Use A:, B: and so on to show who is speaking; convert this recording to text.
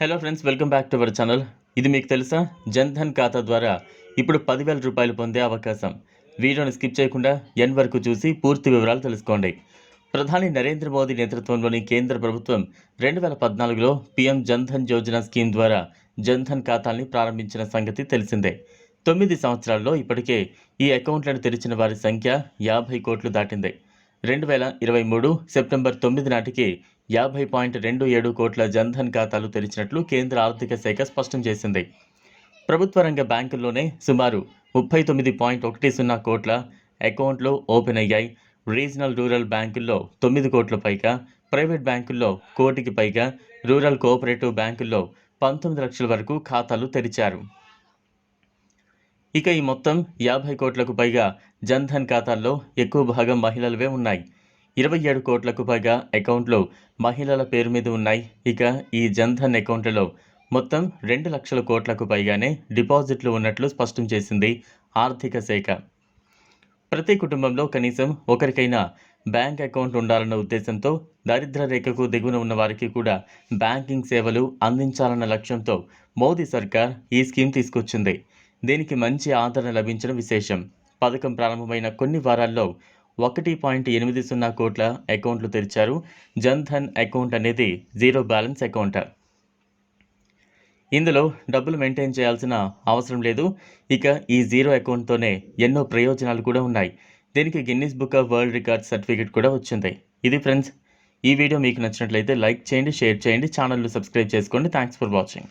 A: Hello friends welcome back to our channel ఇది మీకు తెలుసా? జన్ ధన్ ఖాతా ద్వారా ఇప్పుడు పదివేల రూపాయలు పొందే అవకాశం. వీడియోని స్కిప్ చేయకుండా ఎన్ వరకు చూసి పూర్తి వివరాలు తెలుసుకోండి. ప్రధాని నరేంద్ర మోదీ నేతృత్వంలోని కేంద్ర ప్రభుత్వం రెండు వేల పద్నాలుగులో పీఎం జన్ధన్ యోజన స్కీమ్ ద్వారా జన్ ధన్ ఖాతాల్ని ప్రారంభించిన సంగతి తెలిసిందే. తొమ్మిది సంవత్సరాల్లో ఇప్పటికే ఈ అకౌంట్లను తెరిచిన వారి సంఖ్య యాభై కోట్లు దాటింది. రెండు వేల ఇరవై మూడు సెప్టెంబర్ తొమ్మిది నాటికి యాభై పాయింట్ రెండు ఏడు కోట్ల జన్ధన్ ఖాతాలు తెరిచినట్లు కేంద్ర ఆర్థిక శాఖ స్పష్టం చేసింది. ప్రభుత్వ రంగ బ్యాంకుల్లోనే సుమారు ముప్పై తొమ్మిది పాయింట్ ఒకటి సున్నా కోట్ల అకౌంట్లు ఓపెన్ అయ్యాయి. రీజనల్ రూరల్ బ్యాంకుల్లో తొమ్మిది కోట్ల పైగా ప్రైవేట్ బ్యాంకుల్లో కోటికి పైగా రూరల్ కోఆపరేటివ్ బ్యాంకుల్లో పంతొమ్మిది లక్షల వరకు ఖాతాలు తెరిచారు. ఇక ఈ మొత్తం యాభై కోట్లకు పైగా జన్ధన్ ఖాతాల్లో ఎక్కువ భాగం మహిళలవే ఉన్నాయి. ఇరవై ఏడు కోట్లకు పైగా అకౌంట్లు మహిళల పేరు మీద ఉన్నాయి. ఇక ఈ జన్ధన్ అకౌంట్లలో మొత్తం రెండు లక్షల కోట్లకు పైగానే డిపాజిట్లు ఉన్నట్లు స్పష్టం చేసింది ఆర్థిక శాఖ. ప్రతి కుటుంబంలో కనీసం ఒకరికైనా బ్యాంక్ అకౌంట్ ఉండాలన్న ఉద్దేశంతో దారిద్ర రేఖకు దిగువన ఉన్న వారికి కూడా బ్యాంకింగ్ సేవలు అందించాలన్న లక్ష్యంతో మోదీ సర్కార్ ఈ స్కీమ్ తీసుకొచ్చింది. దీనికి మంచి ఆదరణ లభించడం విశేషం. పథకం ప్రారంభమైన కొన్ని వారాల్లో ఒకటి పాయింట్ ఎనిమిది సున్నా కోట్ల అకౌంట్లు తెరిచారు. జన్ ధన్ అకౌంట్ అనేది జీరో బ్యాలెన్స్ అకౌంట్. ఇందులో డబ్బులు మెయింటైన్ చేయాల్సిన అవసరం లేదు. ఇక ఈ జీరో అకౌంట్తోనే ఎన్నో ప్రయోజనాలు కూడా ఉన్నాయి. దీనికి Guinness book of world record certificate కూడా వచ్చింది. ఇది ఫ్రెండ్స్ ఈ వీడియో మీకు నచ్చినట్లయితే లైక్ చేయండి షేర్ చేయండి ఛానల్ను సబ్స్క్రైబ్ చేసుకోండి. Thanks for watching.